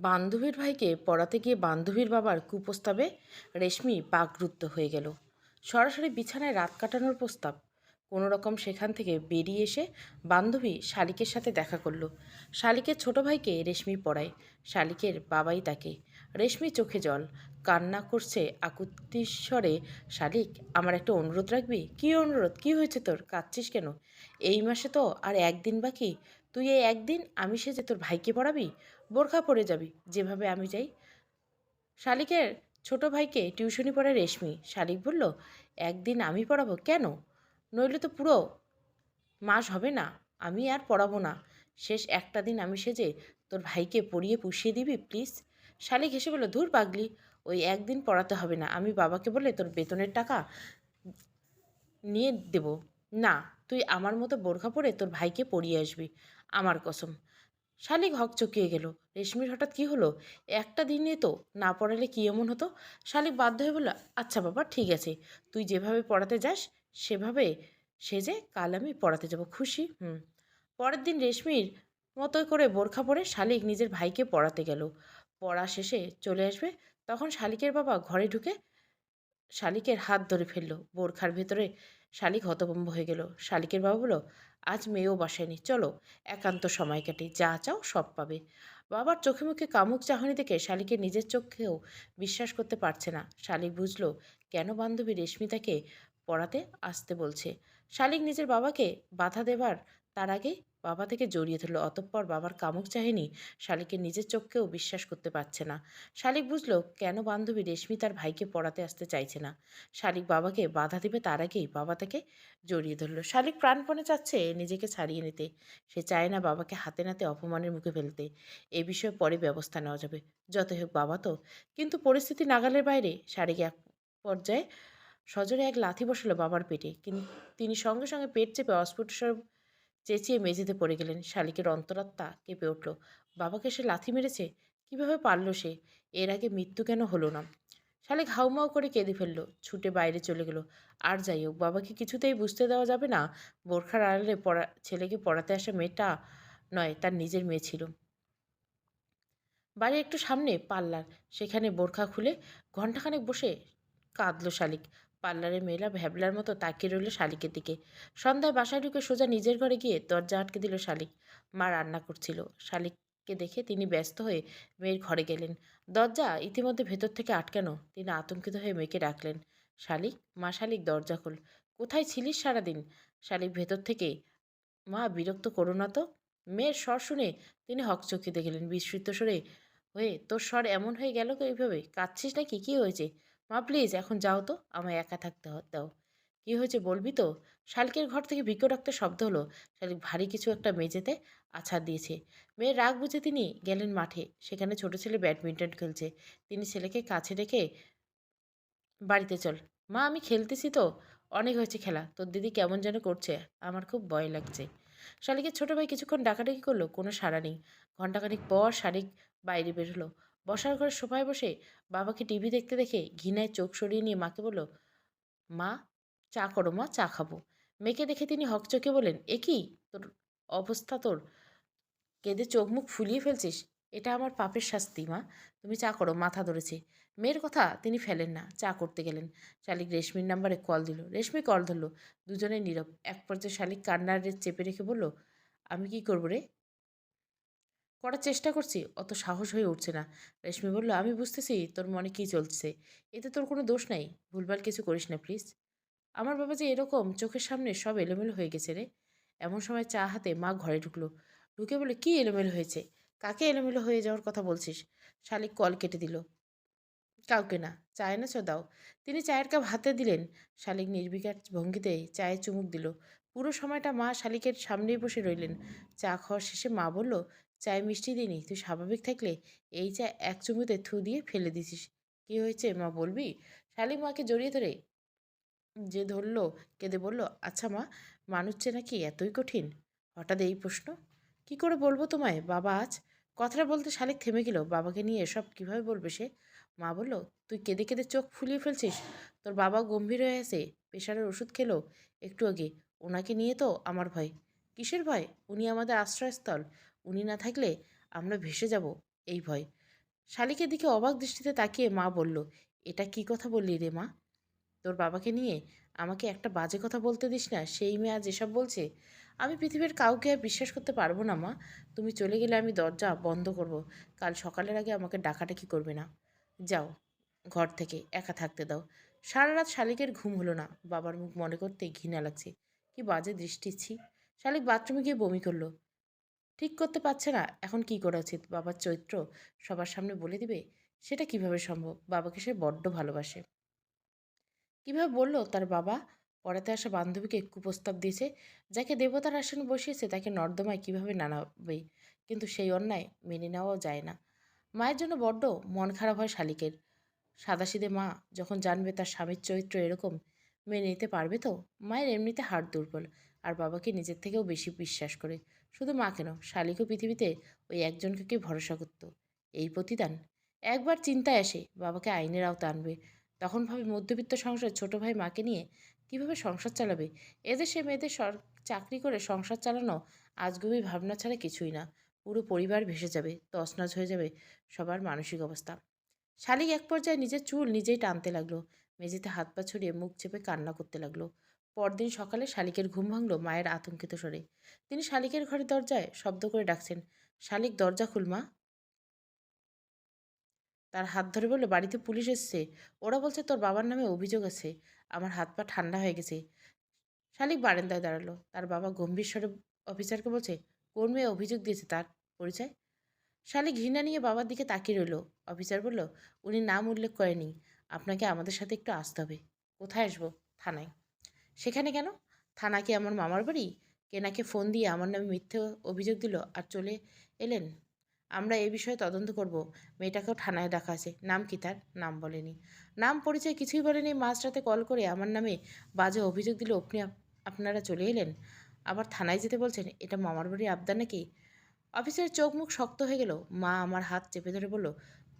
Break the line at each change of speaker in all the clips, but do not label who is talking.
বান্ধবীর ভাইকে পড়াতে গিয়ে বান্ধবীর বাবার কুপ্রস্তাবে রেশমি বাকরুদ্ধ হয়ে গেল। সরাসরি বিছানায় রাত কাটানোর প্রস্তাব। কোনো রকম সেখান থেকে বেরিয়ে এসে বান্ধবী শালিকের সাথে দেখা করল। শালিকের ছোট ভাইকে রেশমি পড়ায়। শালিকের বাবাই তাকে। রেশমি চোখে জল। কান্না করছে আকুতিস্বরে, শালিক, আমার একটা অনুরোধ রাখবি? কী অনুরোধ? কী হয়েছে তোর? কাঁদছিস কেন? এই মাসে তো আর একদিন বাকি। তুই এই একদিন আমি সে যে তোর ভাইকে পড়াবি বোরখা পরে যাবি, যেভাবে আমি যাই শালিকের ছোট ভাইকে টিউশনি পড়ে রেশমি। শালিক বলল, একদিন আমি পড়াবো? কেন? নইলে তো পুরো মাস হবে না। আমি আর পড়াবো না। শেষ একটা দিন আমি সেজে তোর ভাইকে পড়িয়ে পুষিয়ে দিবি, প্লিজ? শালিক হেসে বলল, ধুর পাগলি, ওই একদিন পড়াতে হবে না। আমি বাবাকে বলে তোর বেতনের টাকা নিয়ে দেব। না, তুই আমার মতো বোরখা পরে তোর ভাইকে পড়িয়ে আসবি। আমার কসম। শালিক হক চকিয়ে গেল। রেশমির হঠাৎ কি হলো? একটা দিনে তো না পড়ালে কি এমন হতো? শালিক বাধ্য হয়ে বলল আচ্ছা বাবা, ঠিক আছে। তুই যেভাবে পড়াতে যাস, সেভাবে সেজে কাল আমি পড়াতে যাব। খুশি? হুম। পরের দিন রেশমির মতোই করে বোরখা পরে শালিক নিজের ভাইকে পড়াতে গেল। পড়া শেষে চলে আসবে। তখন শালিকের বাবা ঘরে ঢুকে শালিকের হাত ধরে ফেলল। বোরখার ভেতরে শালিক হতভম্ব হয়ে গেল। শালিকের বাবা বলল, আজ মেয়েও বাসায়নি। চলো, একান্ত সময় কাটে। যা চাও সব পাবে। বাবার চোখে মুখে কামুক চাহনি দেখে শালিকে নিজের চোখেও বিশ্বাস করতে পারছে না। শালিক বুঝলো, কেন বান্ধবী রেশমিতাকে পড়াতে আসতে বলছে? শালিক নিজের বাবাকে বাধা দেবার তার আগেই বাবা থেকে জড়িয়ে ধরলো, অতঃপর বাবার কামুক চাহিনি শালিকের নিজের চোখকেও বিশ্বাস করতে পারছে না। শালিক বুঝলো, কেন বান্ধবী রেশমি তার ভাইকে পড়াতে আসতে চাইছে না? শালিক বাবাকে বাধা দেবে তার আগেই বাবা তাকে জড়িয়ে ধরলো। শালিক প্রাণপণে চাচ্ছে নিজেকে ছাড়িয়ে নিতে। সে চায় না বাবাকে হাতে নাতে অপমানের মুখে ফেলতে। এ বিষয়ে পরে ব্যবস্থা নেওয়া যাবে। যতই হোক বাবা তো। কিন্তু পরিস্থিতি নাগালের বাইরে শালিক এক পর্যায়ে সজোরে এক লাথি বসালো বাবার পেটে। কিন্তু তিনি সঙ্গে সঙ্গে পেট চেপে অস্ফুট চেঁচিয়ে মেঝেতে পড়ে গেলেন। শালিকের অন্তরাত্মা কেঁপে উঠল। বাবাকে সে লাথি মেরেছে? কীভাবে পারল সে? এর আগে মৃত্যু কেন হলো না? শালিক হাউমাউ করে কেঁদে ফেলল, ছুটে বাইরে চলে গেল। আর যাই হোক, বাবাকে কিছুতেই বুঝতে দেওয়া যাবে না। বোরখার আড়ালে পড়া, ছেলেকে পড়াতে আসা মেয়েটা নয়, তার নিজের মেয়ে ছিল। বাড়ির একটু সামনে পার্লার, সেখানে বোরখা খুলে ঘণ্টাখানেক বসে কাঁদলো শালিক। পার্লারে মেয়েরা ভ্যাবলার মতো তাকিয়ে রইল শালিকের দিকে। সন্ধ্যায় বাসায় ঢুকে সোজা নিজের ঘরে গিয়ে দরজা আটকে দিল শালিক। মা রান্না করছিল। শালিককে দেখে তিনি ব্যস্ত হয়ে মেয়ের ঘরে গেলেন। দরজা ইতিমধ্যে ভেতর থেকে আটকানো। তিনি আতঙ্কিত হয়ে মেয়েকে ডাকলেন। শালিক, মা শালিক, দরজা খোল। কোথায় ছিলিস সারাদিন? শালিক ভেতর থেকে, মা বিরক্ত করো না তো। মেয়ের স্বর শুনে তিনি হকচকিতে গেলেন বিস্মৃত স্বরে, হয়ে, তোর স্বর এমন হয়ে গেল এইভাবে? কাঁদছিস নাকি? কী হয়েছে? মা, প্লিজ এখন যাও তো, আমায় একা থাকতে দাও। কী হয়েছে বলবি তো? শালিকের ঘর থেকে বিকট একটা শব্দ হলো। শালিক ভারী কিছু একটা মেঝেতে আছাড় দিয়েছে। মেয়ের রাগ বুঝে তিনি গেলেন মাঠে। সেখানে ছোট ছেলে ব্যাডমিন্টন খেলছে। তিনি ছেলেকে কাছে রেখে, বাড়িতে চল। মা, আমি খেলতেছি তো। অনেক হয়েছে খেলা। তোর দিদি কেমন যেন করছে। আমার খুব ভয় লাগছে। শালিকের ছোট ভাই কিছুক্ষণ ডাকাডাকি করল। কোনো সাড়া নেই। ঘণ্টাখানিক পর শালিক বাইরে বেরোলো বসার ঘরে সোফায় বসে বাবাকে টিভি দেখতে দেখে ঘৃণায় চোখ সরিয়ে নিয়ে মাকে বলল, মা, চা করো মা, চা খাব। মেয়েকে দেখে তিনি হকচকে বলেন এ কি? তোর অবস্থা তোর। কেঁদে চোখ মুখ ফুলিয়ে ফেলছিস? এটা আমার পাপের শাস্তি মা। তুমি চা করো, মাথা ধরেছে। মেয়ের কথা তিনি ফেলেন না, চা করতে গেলেন। শালিক রেশমির নাম্বারে কল দিল। রেশমি কল ধরলো। দুজনে নীরব। এক পর্যায়ে শালিক কান্নার চেপে রেখে বলল, আমি কি করব রে? করার চেষ্টা করছি, অত সাহস হয়ে উঠছে না। রেশমি বলল, আমি বুঝতেছি তোর মনে কী চলছে। এতে তোর কোনো দোষ নাই। ভুলভাল কিছু করিস না, প্লিজ। আমার বাবা যে এরকম চোখের সামনে সব এলোমেলো হয়ে গেছে রে। এমন সময় চা হাতে মা ঘরে ঢুকলো। ঢুকে বলে, কি এলোমেলো হয়েছে? কাকে এলোমেলো হয়ে যাওয়ার কথা বলছিস? শালিক কল কেটে দিল। কাউকে না চা এনেছো দাও। তিনি চায়ের কাপ হাতে দিলেন। শালিক নির্বিকার ভঙ্গিতে চায়ে চুমুক দিল। পুরো সময়টা মা শালিকের সামনেই বসে রইলেন। চা খাওয়ার শেষে মা বলল চায়ে মিষ্টি দিইনি, তুই স্বাভাবিক থাকলে এই চা এক চুমুতে থু দিয়ে ফেলে দিছিস। কি হয়েছে মা বলবি? শালিক মাকে জড়িয়ে ধরে যে ধরলো, কেঁদে বলল আচ্ছা মা মানুষ চেনা কি এতই কঠিন? হঠাৎ এই প্রশ্ন। কি করে বলব তোমায়? বাবা আজ? কথাটা বলতে শালিক থেমে গেল। বাবাকে নিয়ে এসব কীভাবে বলবে সে? মা বলল, তুই কেঁদে কেঁদে চোখ ফুলিয়ে ফেলছিস। তোর বাবা গম্ভীর হয়ে আছে, প্রেশারের ওষুধ খেলো একটু আগে। ওনাকে নিয়ে তো আমার ভয়। কিসের ভয়? উনি আমাদের আশ্রয়স্থল। উনি না থাকলে আমরা ভেসে যাব এই ভয়। শালিকের দিকে অবাক দৃষ্টিতে তাকিয়ে মা বলল, এটা কি কথা বললি রে মা? তোর বাবাকে নিয়ে আমাকে একটা বাজে কথা বলতে দিস না, সেই মেয়ে আজ এসব বলছে। আমি পৃথিবীর কাউকে আর বিশ্বাস করতে পারব না মা। তুমি চলে গেলে আমি দরজা বন্ধ করব। কাল সকালের আগে আমাকে ডাকাডাকি করবে না। যাও, ঘর থেকে একা থাকতে দাও। সারা রাত শালিকের ঘুম হলো না। বাবার মুখ মনে করতে ঘৃণা লাগছে। কি বাজে দৃষ্টি, ছি। শালিক বাথরুমে গিয়ে বমি করল। ঠিক করতে পারছে না। এখন কি করা উচিত? বাবার চরিত্র সবার সামনে বলে দিবে? সেটা কীভাবে সম্ভব? বাবাকে সে বড্ড ভালোবাসে। কীভাবে বলল? তার বাবা পড়াতে আসা বান্ধবীকে কুপ্রস্তাব দিয়েছে, যাকে দেবতার আসনে বসিয়েছে, তাকে নর্দমায় কীভাবে নানাবে? কিন্তু সেই অন্যায় মেনে নেওয়াও যায় না। মায়ের জন্য বড্ড মন খারাপ হয় শালিকের। সাদাসিদে মা যখন জানবে তার স্বামীর চরিত্র এরকম, মেনে নিতে পারবে তো? মায়ের এমনিতে হাড় দুর্বল, আর বাবাকে নিজের থেকেও বেশি বিশ্বাস করে। শুধু মা কেন? শালিকও পৃথিবীতে ওই একজনকে ভরসা করত? এই প্রতিদান? একবার চিন্তায় আসে, বাবাকে আইনের আওতা আনবে। তখন ভাবে মধ্যবিত্ত সংসার ছোট ভাই মাকে নিয়ে কীভাবে সংসার চালাবে? এদেশে মেয়েদের সর, চাকরি করে সংসার চালানো আজগুবি ভাবনা ছাড়া কিছুই না। পুরো পরিবার ভেসে যাবে, তছনছ হয়ে যাবে সবার মানসিক অবস্থা। শালিক এক পর্যায়ে নিজের চুল নিজেই টানতে লাগল। মেঝেতে হাত পা ছড়িয়ে মুখ চেপে কান্না করতে লাগল। পরদিন সকালে শালিকের ঘুম ভাঙলো মায়ের আতঙ্কিত স্বরে তিনি শালিকের ঘরের দরজায় শব্দ করে ডাকছেন, শালিক, দরজা খুলমা তার হাত ধরে বলল, বাড়িতে পুলিশ এসছে। ওরা বলছে তোর বাবার নামে অভিযোগ আছে। আমার হাত পা ঠান্ডা হয়ে গেছে। শালিক বারান্দায় দাঁড়াল। তার বাবা গম্ভীর স্বরে অফিসারকে বলছে, কোন মেয়ে অভিযোগ দিয়েছে তার পরিচয়? শালিক ঘৃণা নিয়ে বাবার দিকে তাকিয়ে রইল। অফিসার বলল, উনি নাম উল্লেখ করেনি। আপনাকে আমাদের সাথে একটু আসতে হবে। কোথায় আসব? থানায়। সেখানে কেন? থানা কি আমার মামার বাড়ি? কেনাকে ফোন দিয়ে আমার নামে মিথ্যে অভিযোগ দিল আর চলে এলেন? আমরা এই বিষয়ে তদন্ত করব। মেয়েটাকেও থানায় ডাকা আছে। নাম কি তার? নাম বলেনি। নাম পরিচয় কিছুই বলেনি। মাঝরাতে কল করে আমার নামে বাজে অভিযোগ দিল আপনি আপনারা চলে এলেন? আবার থানায় যেতে বলছেন? এটা মামার বাড়ির আবদার নাকি? অফিসের চোখ মুখ শক্ত হয়ে গেল। মা আমার হাত চেপে ধরে বলল,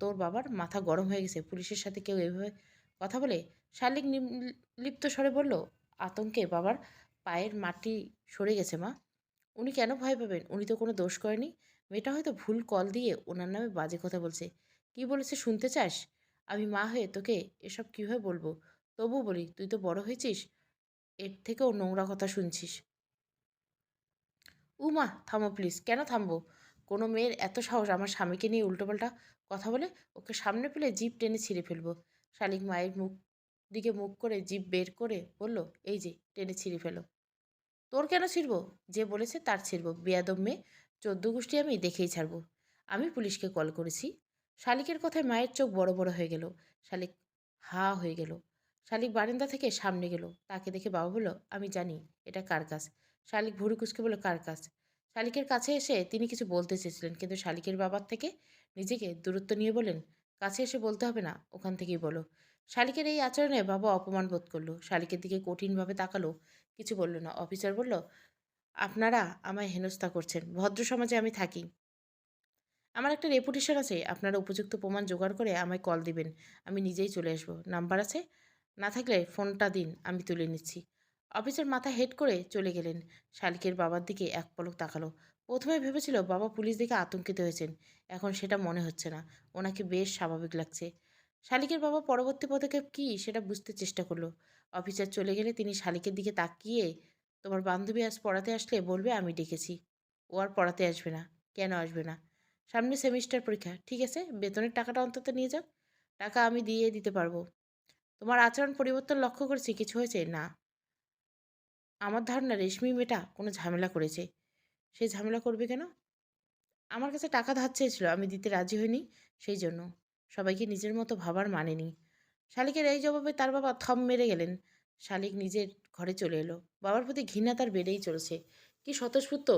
তোর বাবার মাথা গরম হয়ে গেছে। পুলিশের সাথে কেউ এভাবে কথা বলে? শালিক লিপ্ত স্বরে বলল আতঙ্কে বাবার পায়ের মাটি সরে গেছে মা। উনি কেন ভয় পাবেন? উনি তো কোনো দোষ করেনি। মেয়েটা হয়তো ভুল কল দিয়ে ওনার নামে বাজে কথা বলছে। কি বলেছে শুনতে চাস? আমি মা হয়ে তোকে এসব কীভাবে বলব? তবু বলি, তুই তো বড় হয়েছিস, এর থেকেও নোংরা কথা শুনছিস। উমা থামো প্লিজ কেন থামবো? কোনো মেয়ের এত সাহস আমার স্বামীকে নিয়ে উল্টোপাল্টা কথা বলে ওকে সামনে পেলে জিপ টেনে ছিঁড়ে ফেলব। শালিক মায়ের মুখ দিকে মুখ করে জিভ বের করে বলল, এই যে, টেনে ছিঁড়ে ফেলো। তোর কেন ছিড়ব? যে বলেছে তার ছিড়ব। বেয়াদব মেয়ে, চোদ্দ গোষ্ঠী আমি দেখেই ছাড়বো। আমি পুলিশকে কল করেছি। শালিকের কথায় মায়ের চোখ বড় বড় হয়ে গেল। শালিক হা হয়ে গেল। শালিক বারান্দা থেকে সামনে গেল। তাকে দেখে বাবা বলল, আমি জানি, এটা কার কাজ? শালিক ভুরু কুচকে বলল, কার কাজ? শালিকের কাছে এসে তিনি কিছু বলতে চেয়েছিলেন, কিন্তু শালিকের বাবার থেকে নিজেকে দূরত্ব নিয়ে বলেন কাছে এসে বলতে হবে না, ওখান থেকেই বলো। শালিকের এই আচরণে বাবা অপমান বোধ করল। শালিকের দিকে কঠিনভাবে তাকালো। কিছু বলল না। অফিসার বলল, আপনারা আমায় হেনস্থা করছেন। ভদ্র সমাজে আমি থাকি। আমার একটা রেপুটেশন আছে। আপনারা উপযুক্ত প্রমাণ জোগাড় করে আমায় কল দিবেন। আমি নিজেই চলে আসব। নাম্বার আছে? না থাকলে ফোনটা দিন। আমি তুলে নিচ্ছি। অফিসের মাথা হেড করে চলে গেলেন। শালিকের বাবার দিকে এক পলক তাকালো। প্রথমে ভেবেছিল বাবা পুলিশ দেখে আতঙ্কিত হয়েছেন। এখন সেটা মনে হচ্ছে না। ওনাকে বেশ স্বাভাবিক লাগছে। শালিকের বাবা পরবর্তী পদক্ষেপ কী সেটা বুঝতে চেষ্টা করল। অফিসার চলে গেলে তিনি শালিকের দিকে তাকিয়ে, তোমার বান্ধবী আজ পড়াতে আসলে বলবে আমি ডেকেছি। ও আর পড়াতে আসবে না। কেন আসবে না? সামনে সেমিস্টার পরীক্ষা, ঠিক আছে? বেতনের টাকাটা অন্তত নিয়ে যাও। টাকা আমি দিয়ে দিতে পারব। তোমার আচরণ পরিবর্তন লক্ষ্য করেছি, কিছু হয়েছে? না। আমার ধারণা রেশমি মেয়েটা কোনো ঝামেলা করেছে। সে ঝামেলা করবে কেন? আমার কাছে টাকা ধার চেয়েছিল, আমি দিতে রাজি হইনি সেই জন্য। সবাইকে নিজের মতো ভাবার মানেনি। শালিকের এই জবাবে তার বাবা থম মেরে গেলেন। শালিক নিজের ঘরে চলে এলো। বাবার প্রতি ঘৃণা তার বেড়েই চলেছে। কি স্বতঃস্ফূর্ত।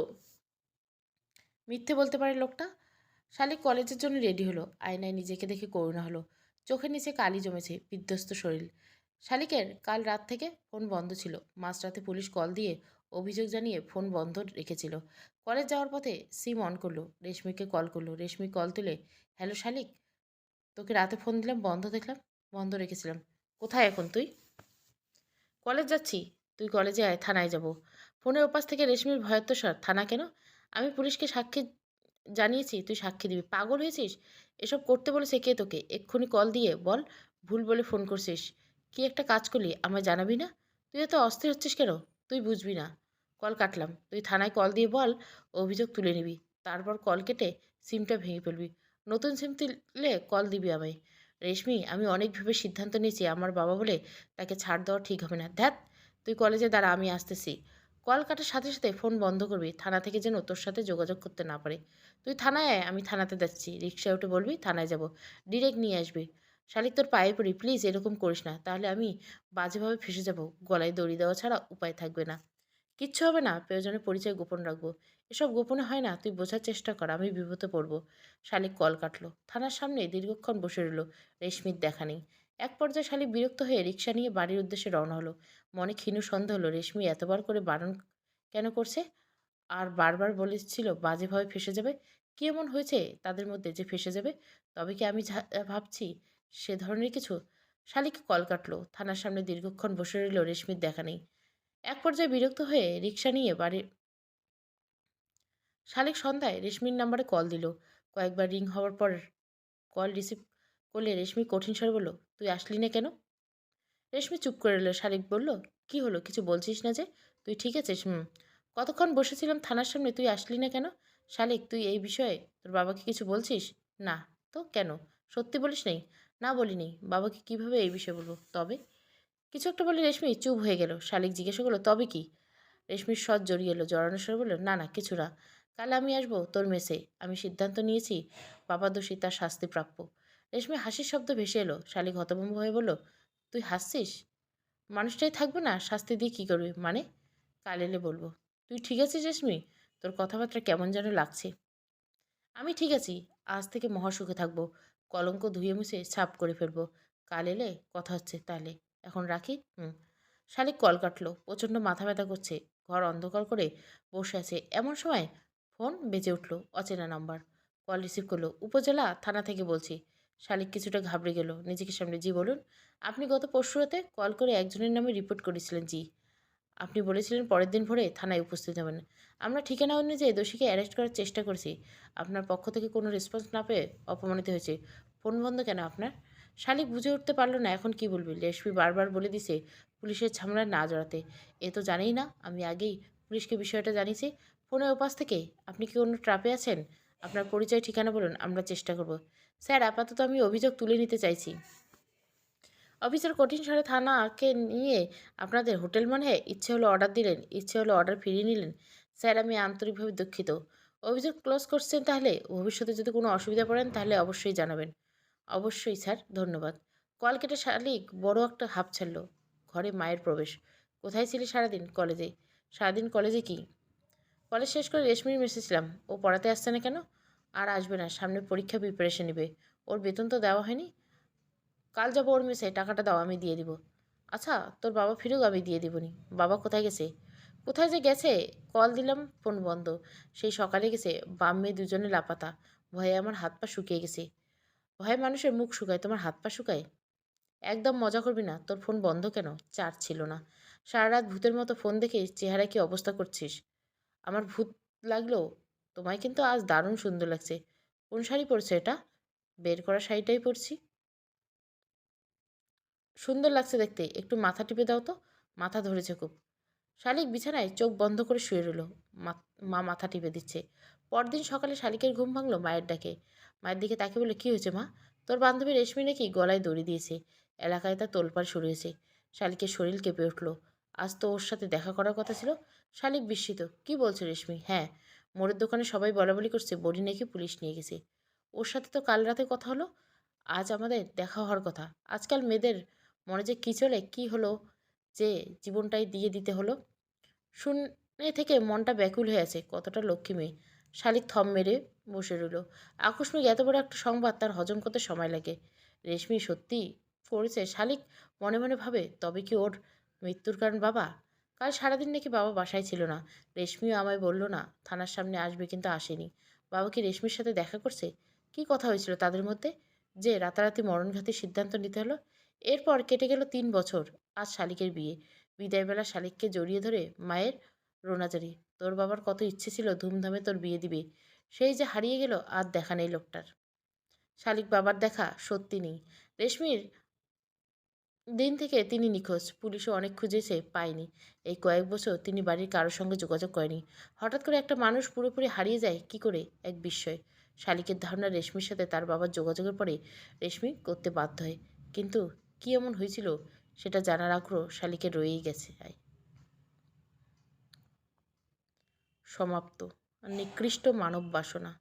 মিথ্যে বলতে পারে লোকটা? শালিক কলেজের জন্য রেডি হলো। আয়নায় নিজেকে দেখে করুণা হলো। চোখের নিচে কালি জমেছে বিধ্বস্ত শরীর। শালিকের কাল রাত থেকে ফোন বন্ধ ছিল। মাঝরাতে পুলিশ কল দিয়ে অভিযোগ জানিয়ে ফোন বন্ধ রেখেছিল। কলেজ যাওয়ার পথে সিম অন করল। রেশমিকে কল করল। রেশমি কল তুলে, হ্যালো শালিক। তোকে রাতে ফোন দিলাম, বন্ধ দেখলাম, বন্ধ রেখেছিলাম। কোথায় এখন তুই? কলেজ যাচ্ছি। তুই কলেজে আয়, থানায় যাব। ফোনের ওপাশ থেকে রেশমির ভয়াত্মস্বর থানা কেন? আমি পুলিশকে সাক্ষী জানিয়েছি, তুই সাক্ষী দিবি। পাগল হয়েছিস? এসব করতে বলেছে কে তোকে? এক্ষুনি কল দিয়ে বল, ভুল বলে ফোন করছিস। কি একটা কাজ করলি, আমায় জানাবি না? তুই এত অস্থির হচ্ছিস কেন? তুই বুঝবি না। কল কাটলাম। তুই থানায় কল দিয়ে বল, অভিযোগ তুলে নিবি। তারপর কল কেটে সিমটা ভেঙে ফেলবি। নতুন সিম তুললে কল দিবি আমায়। রেশমি, আমি অনেক ভেবে সিদ্ধান্ত নিয়েছি। আমার বাবা বলে তাকে ছাড় দেওয়া ঠিক হবে না। ধ্যাত তুই কলেজে দাঁড়া, আমি আসতেছি। কল কাটার সাথে সাথে ফোন বন্ধ করবি। থানা থেকে যেন তোর সাথে যোগাযোগ করতে না পারে। তুই থানায় আয়, আমি থানাতে যাচ্ছি। রিক্সায় উঠে বলবি, থানায় যাব। ডিরেক্ট নিয়ে আসবি। শালিক, তোর পায়ে পড়ি। প্লিজ, এরকম করিস না। তাহলে আমি বাজেভাবে ফেসে যাব। গলায় দড়ি দেওয়া ছাড়া উপায় থাকবে না। কিচ্ছু হবে না। প্রয়োজনে পরিচয় গোপন রাখব। এসব গোপনে হয় না, তুই বোঝার চেষ্টা কর, আমি বিপদে পড়ব। শালিক কল কাটলো। থানার সামনে দীর্ঘক্ষণ বসে রইল রেশমির দেখা নেই। এক পর্যায়ে শালিক বিরক্ত হয়ে রিক্সা নিয়ে বাড়ির উদ্দেশ্যে রওনা হলো। মনে ক্ষীণ সন্দেহ হলো, রেশমি এতবার করে বারণ কেন করছে? আর বারবার বলেছিল বাজেভাবে ফেসে যাবে? কি এমন হয়েছে তাদের মধ্যে যে ফেসে যাবে? তবে কি আমি ভাবছি সে ধরনের কিছু? শালিক কল কাটলো। থানার সামনে দীর্ঘক্ষণ বসে রইল রেশমির দেখা নেই। এক পর্যায়ে বিরক্ত হয়ে রিক্সা নিয়ে বাড়ির শালিক সন্ধ্যায় রেশমির নাম্বারে কল দিল। কয়েকবার রিং হওয়ার পর কল রিসিভ করলে রেশমি কঠিন স্বরে বলল, তুই আসলি না কেন? রেশমি চুপ করে এলো শালিক বলল, কি হলো? কিছু বলছিস না যে? তুই ঠিক আছিস? হুম। কতক্ষণ বসেছিলাম থানার সামনে? তুই আসলি না কেন? শালিক, তুই এই বিষয়ে তোর বাবাকে কিছু বলছিস? না। তো কেন? সত্যি বলিস নেই? না বলিনি। বাবাকে কীভাবে এই বিষয়ে বলব? তবে? কিছু একটা বলে রেশমি, চুপ হয়ে গেল। শালিক জিজ্ঞাসা করল, তবে কি? রেশমির স্বর জড়িয়ে এলো। জড়ানো স্বর বলল, না না, কিছু না। কাল আমি আসব তোর মেসে। আমি সিদ্ধান্ত নিয়েছি, বাবা দোষী, তার শাস্তি প্রাপ্য। রেশমি হাসির শব্দ ভেসে এলো। শালিক হতভম্ব হয়ে বলল, তুই হাসছিস? মানুষটাই থাকবে না, শাস্তি দিয়ে কী করবি? মানে? কাল এলে বলব, তুই ঠিক আছিস রেশমি? তোর কথাবার্তা কেমন যেন লাগছে। আমি ঠিক আছি। আজ থেকে মহাসুখে থাকব। কলঙ্ক ধুয়ে মুছে ছাপ করে ফেলব। কাল এলে কথা হচ্ছে তাহলে। এখন রাখি? হুম। শালিক কল কাটলো। প্রচণ্ড মাথা ব্যথা করছে। ঘর অন্ধকার করে বসে আছে। এমন সময় ফোন বেজে উঠল অচেনা নাম্বার। কল রিসিভ করল, উপজেলা, থানা থেকে বলছি। শালিক কিছুটা ঘাবড়ে গেল। নিজেকে সামনে জি বলুন, আপনি গত পরশু রাতে কল করে একজনের নামে রিপোর্ট করেছিলেন জি। আপনি বলেছিলেন পরের দিন ভোরে থানায় উপস্থিত হবেন। আমরা ঠিকানা অনুযায়ী দোষীকে অ্যারেস্ট করার চেষ্টা করছি, আপনার পক্ষ থেকে কোনো রেসপন্স না পেয়ে অপমানিত হয়েছে। ফোন বন্ধ কেন আপনার? শালিক বুঝে উঠতে পারল না এখন কি বলবি। লেশমি বারবার বলে দিছে, পুলিশের ঝামেলায় না জড়াতে। এ তো জানেই না, আমি আগেই পুলিশকে বিষয়টা জানিয়েছি। ফোনের উপাস থেকে আপনি কি অন্য ট্রাপে আছেন? আপনার পরিচয় ঠিকানা বলুন, আমরা চেষ্টা করব। স্যার, আপাতত আমি অভিযোগ তুলে নিতে চাইছি। অফিসার কঠিন স্বরে থানাকে নিয়ে আপনাদের হোটেল মনে হয় ইচ্ছে হলো অর্ডার দিলেন, ইচ্ছে হলো অর্ডার ফিরিয়ে নিলেন। স্যার, আমি আন্তরিকভাবে দুঃখিত। অভিযোগ ক্লোজ করছেন তাহলে, ভবিষ্যতে যদি কোনো অসুবিধা পড়েন তাহলে অবশ্যই জানাবেন। অবশ্যই, স্যার, ধন্যবাদ। কল কেটে শালিক বড় একটা হাফ ছাড়ল। ঘরে মায়ের প্রবেশ। কোথায় ছিলি সারাদিন? কলেজে। সারাদিন কলেজে কি? কলেজ শেষ করে রেশমির মেসেছিলাম ও পড়াতে আসছে না কেন? আর আসবে না, সামনে পরীক্ষা প্রিপারেশন নেবে। ওর বেতন তো দেওয়া হয়নি। কাল যাব ওর মেসে, টাকাটা দাও, আমি দিয়ে দিব। আচ্ছা তোর বাবা ফিরুক, আমি দিয়ে দিবনি। বাবা কোথায় গেছে? কোথায় যে গেছে? কল দিলাম, ফোন বন্ধ। সেই সকালে গেছে, বাম মেয়ে দুজনে লাপাতা। ভয়ে আমার হাত পা শুকিয়ে গেছে। ভয়ে মানুষের মুখ শুকায়, তোমার হাত পা শুকায়? একদম মজা করবি না? তোর ফোন বন্ধ কেন? চার্জ ছিল না। সারা রাত ভূতের মতো ফোন দেখে চেহারা কি অবস্থা করছিস? আমার ভূত লাগল? তোমায় কিন্তু আজ দারুণ সুন্দর লাগছে। কোন শাড়ি পরছে এটা? বের করা শাড়িটাই পরছি। সুন্দর লাগছে দেখতে। একটু মাথা টিপে দাও তো। মাথা ধরেছে খুব। শালিক বিছানায় চোখ বন্ধ করে শুয়ে রইল। মা মাথা টিপে দিচ্ছে। পরদিন সকালে শালিকের ঘুম ভাঙলো মায়ের ডাকে। মায়ের দিকে তাকে বলে কী হয়েছে মা? তোর বান্ধবী রেশমি নাকি গলায় দড়ি দিয়েছে। এলাকায় তার তোলপাড় শুরু হয়েছে শালিকের শরীর কেঁপে উঠল। আজ তো ওর সাথে দেখা করার কথা ছিল। শালিক বিস্মিত। কি বলছো রেশমি? হ্যাঁ মোড়ের দোকানে সবাই বলা বলি করছে বড়ি নাকি পুলিশ নিয়ে গেছে। ওর সাথে তো কাল রাতে কথা হলো, আজ আমাদের দেখা হওয়ার কথা। আজকাল মেয়েদের মনে যে কী চলে, কী হলো, যে জীবনটাই দিয়ে দিতে হলো, শুনে থেকে মনটা ব্যাকুল হয়ে আছে, কতটা লক্ষ্মী মেয়ে। শালিক থম মেরে বসে রইল। আকস্মিক এত বড় একটা সংবাদ, তার হজম করতে সময় লাগে। রেশমি সত্যি করেছে? শালিক মনে মনে ভাবে, তবে কি ওর মৃত্যুর কারণ বাবা? কাল সারাদিন নাকি বাবা বাসায় ছিল না। রেশমিও আমায় বলল, না, থানার সামনে আসবে কিন্তু আসেনি। বাবা কি রেশমির সাথে দেখা করছে? কি কথা হয়েছিল তাদের মধ্যে? যে রাতারাতি মরণঘাতী সিদ্ধান্ত নিতে হলো? এরপর কেটে গেল তিন বছর, আজ শালিকের বিয়ে। বিদায়বেলা শালিককে জড়িয়ে ধরে মায়ের রোনাজারি। তোর বাবার কত ইচ্ছে ছিল ধুমধামে তোর বিয়ে দিবে। সেই যে হারিয়ে গেল, আর দেখা নেই লোকটার। শালিক বাবার দেখা সত্যি নেই। রেশমির দিন থেকে তিনি নিখোঁজ। পুলিশও অনেক খুঁজেছে পায়নি। এই কয়েক বছর তিনি বাড়ির কারোর সঙ্গে যোগাযোগ করেনি। হঠাৎ করে একটা মানুষ পুরোপুরি হারিয়ে যায় কি করে? এক বিস্ময়। শালিকের ধারণা রেশমির সাথে তার বাবার যোগাযোগের পরে রেশমি করতে বাধ্য হয়। কিন্তু কি এমন হয়েছিল সেটা জানার আগ্রহ শালিকে রয়েই গেছে সমাপ্ত। নিকৃষ্ট মানব বাসনা।